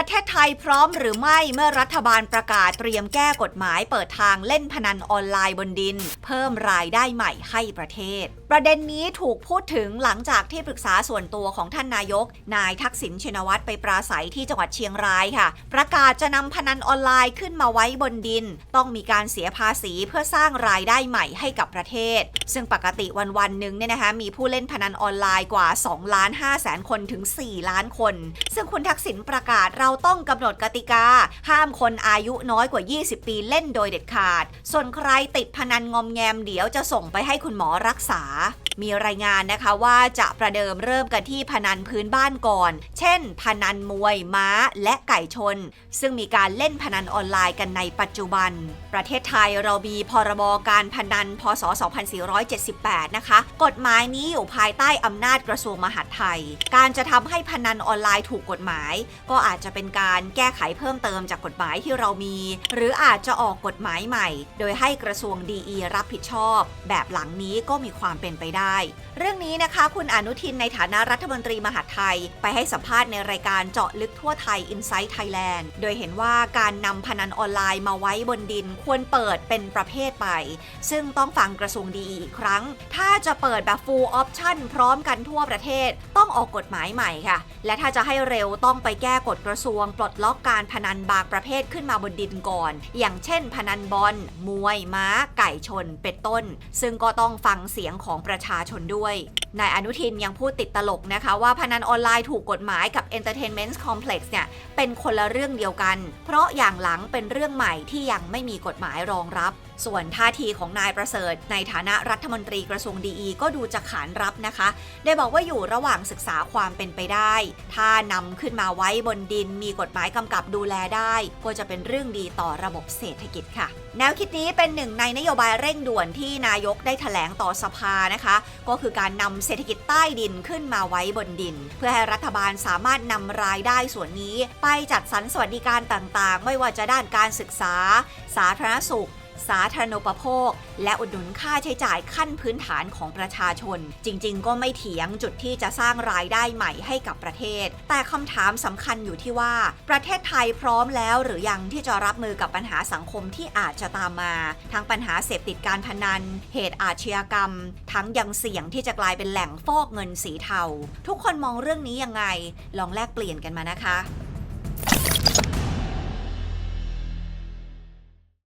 ประเทศไทยพร้อมหรือไม่เมื่อรัฐบาลประกาศเตรียมแก้กฎหมายเปิดทางเล่นพนันออนไลน์บนดิน เพิ่มรายได้ใหม่ให้ประเทศประเด็นนี้ถูกพูดถึงหลังจากที่ปรึกษาส่วนตัวของท่านนายก นายทักษิณชินวัตรไปปราศัยที่จังหวัดเชียงรายค่ะ ประกาศจะนำพนันออนไลน์ขึ้นมาไว้บนดิน ต้องมีการเสียภาษีเพื่อสร้างรายได้ใหม่ให้กับประเทศ ซึ่งปกติวันวันหนึ่งเนี่ยนะคะมีผู้เล่นพนันออนไลน์กว่า2ล้าน5แสนคนถึง 4 ล้านคน ซึ่งคุณทักษิณประกาศเราต้องกำหนดกติกา ห้ามคนอายุน้อยกว่า 20 ปีเล่นโดยเด็ดขาด ส่วนใครติดพนันงอมแงมเดี๋ยวจะส่งไปให้คุณหมอรักษา tá? มีรายงานนะคะว่าจะประเดิมเริ่มกันที่พนันพื้นบ้านก่อน เช่น พนันมวยม้าและไก่ชน ซึ่งมีการเล่นพนันออนไลน์กันในปัจจุบัน ประเทศไทยเรามีพรบการพนันพศ 2478 นะคะ กฎหมายนี้อยู่ภายใต้อำนาจกระทรวงมหาดไทย การจะทำให้พนันออนไลน์ถูกกฎหมาย ก็อาจจะเป็นการแก้ไขเพิ่มเติมจากกฎหมายที่เรามี หรืออาจจะออกกฎหมายใหม่ โดยให้กระทรวงดีรับผิดชอบ แบบหลังนี้ก็มีความเป็นไปได้เรื่องนี้นะคะ คุณอนุทินในฐานะรัฐมนตรีมหาดไทย ไปให้สัมภาษณ์ในรายการเจาะลึกทั่วไทย Inside Thailand โดยเห็นว่าการนำพนันออนไลน์มาไว้บนดินควรเปิดเป็นประเภทไป ซึ่งต้องฟังกระทรวงดีอีกครั้ง ถ้าจะเปิดแบบ full option พร้อมกันทั่วประเทศ ต้องออกกฎหมายใหม่ค่ะ และถ้าจะให้เร็วต้องไปแก้กฎกระทรวง ปลดล็อกการพนันบางประเภทขึ้นมาบนดินก่อน อย่างเช่น พนันบอลมวยม้า ไก่ชน เป็นต้น ซึ่งก็ต้องฟังเสียงของประชาชนด้วยนายอนุทินยังพูดติดตลกนะคะว่าพนันออนไลน์ถูกกฎหมายกับ Entertainment Complex เนี่ยเป็นคนละเรื่องเดียวกัน เพราะอย่างหลังเป็นเรื่องใหม่ที่ยังไม่มีกฎหมายรองรับ ส่วนท่าทีของนายประเสริฐ ในฐานะรัฐมนตรีกระทรวงดี ก็ดูจะขานรับนะคะ ได้บอกว่าอยู่ระหว่างศึกษาความเป็นไปได้ ถ้านำขึ้นมาไว้บนดินมีกฎหมายกำกับดูแลได้ ก็จะเป็นเรื่องดีต่อระบบเศรษฐกิจค่ะ แนวคิดนี้เป็นหนึ่งในนโยบายเร่งด่วนที่นายกได้ถแถลงต่อสภานะคะ ก็คือการนำำเศรษฐกิจใต้ดินขึ้นมาไว้บนดิน เพื่อให้รัฐบาลสามารถนำรายได้ส่วนนี้ ไปจัดสรรสวัสดิการต่างๆ ไม่ว่าจะด้านการศึกษา สาธารณสุข สาธารณูปโภค และอุดหนุนค่าใช้จ่ายขั้นพื้นฐานของประชาชน จริง ๆ ก็ไม่เถียงจุดที่จะสร้างรายได้ใหม่ให้กับประเทศ แต่คำถามสำคัญอยู่ที่ว่า ประเทศไทยพร้อมแล้วหรือยังที่จะรับมือกับปัญหาสังคมที่อาจจะตามมา ทั้งปัญหาเสพติดการพนัน เหตุอาชญากรรม ทั้งยังเสี่ยงที่จะกลายเป็นแหล่งฟอกเงินสีเทา ทุกคนมองเรื่องนี้ยังไง ลองแลกเปลี่ยนกันมานะคะ